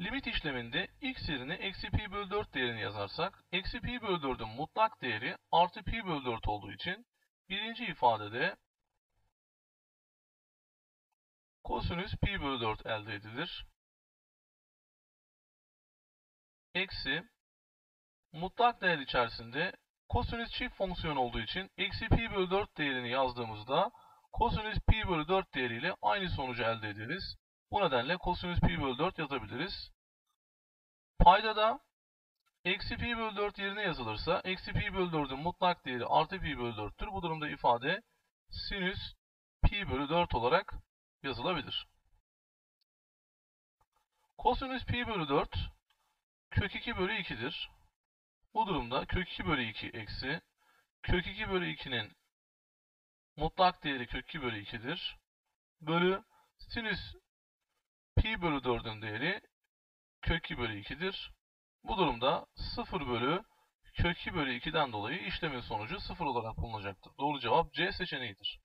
Limit işleminde x yerine eksi pi bölü 4 değerini yazarsak, eksi pi bölü 4'ün mutlak değeri artı pi bölü 4 olduğu için birinci ifadede kosinüs pi bölü 4 elde edilir. Eksi mutlak değer içerisinde kosinüs çift fonksiyon olduğu için eksi pi bölü 4 değerini yazdığımızda kosinüs pi bölü 4 değeriyle aynı sonucu elde ederiz. Bu nedenle kosinüs pi bölü 4 yazabiliriz. Paydada eksi pi bölü 4 yerine yazılırsa eksi pi bölü 4'ün mutlak değeri artı pi bölü 4'tür. Bu durumda ifade sinüs pi bölü 4 olarak yazılabilir. Kosinüs pi bölü 4 kök 2 bölü 2'dir. Bu durumda kök 2 bölü 2 eksi kök 2 bölü 2'nin mutlak değeri kök 2 bölü 2'dir. Bölü sinüs pi bölü 4'ün değeri kök 2 bölü 2'dir. Bu durumda 0 bölü kök 2 bölü 2'den dolayı işlemin sonucu 0 olarak bulunacaktır. Doğru cevap C seçeneğidir.